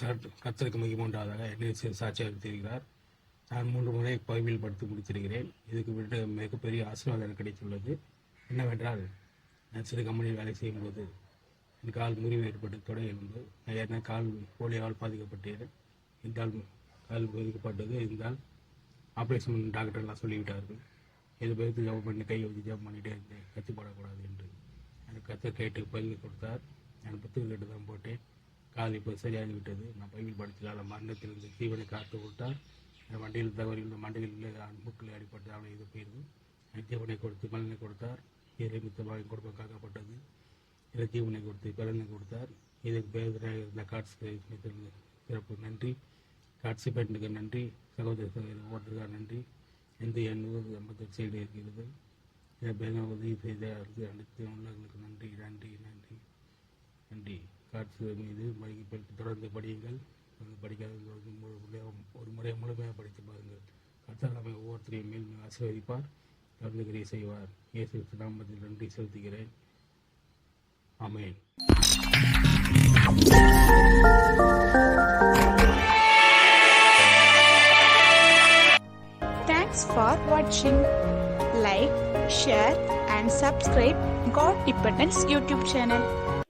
கத்தருக்கு மிக உண்டாதாக என்னை சி- சாட்சியாக இருக்கிறார் நான் மூன்று முறை பைபிள் படுத்து முடித்திருக்கிறேன். இதுக்கு விட்டு மிகப்பெரிய ஆசீர்வாதம் எனக்கு கிடைத்துள்ளது. என்னவென்றால் நான் சிறு கம்பெனியில் வேலை செய்யும்போது என் கால் முறிவு ஏற்பட்டு தொடை எழுந்து நான் ஏற்கனவே கால் போலியால் பாதிக்கப்பட்டேன். இருந்தால் கால் பாதிக்கப்பட்டது. இருந்தால் ஆப்ரேஷன் டாக்டர்லாம் சொல்லிவிட்டார்கள். இது பயத்து ஜபம் பண்ணி கை வச்சு ஜபம் பண்ணிட்டே இருந்தேன். கத்தி போடக்கூடாது என்று. எனக்கு கத்தை கேட்டு பதிவு கொடுத்தார். நான் புத்தகம் கேட்டு தான் போட்டேன். கால் இப்போ சரியாகி விட்டது. நான் பைபிள் படித்ததால் மரணத்திலிருந்து தீவனை காத்து விட்டார் என் வண்டியில் தவறில் மண்டையில் மூக்கில் அடிப்பட்டு அவனை இது போயிருது தீவனை கொடுத்து பலனை கொடுத்தார். இதை மித்தமாக குடும்பம் காக்கப்பட்டது. இதை தீவனை கொடுத்து பலனை கொடுத்தார். இதுக்கு பேர் இருந்த காட்சி சிறப்பு. நன்றி. காட்சி பெண்ணுக்கு நன்றி. சகோதர சகோதரி ஓட்டுக்கார் நன்றி. எந்த எண்ணூறு ஐம்பத்தெட்டு சைடு இருக்கிறது. இதை பேங்க உதவி செய்த அனைத்து உள்ளவர்களுக்கு நன்றி நன்றி நன்றி நன்றி. காட்சி மீது படிக்க தொடர்ந்து படியுங்கள். படிக்காத ஒரு முறை முழுமையாக படித்து பாருங்கள். கர்த்தர் நம்மை ஒவ்வொருத்தரையும் மேல் ஆசீர்வதிப்பார். தொடர்ந்து கிரியை செய்வார். இயேசு நாமத்தில் நன்றி செலுத்துகிறேன். அமேன் Thanks for watching. Like, share and subscribe. God Dependence YouTube channel.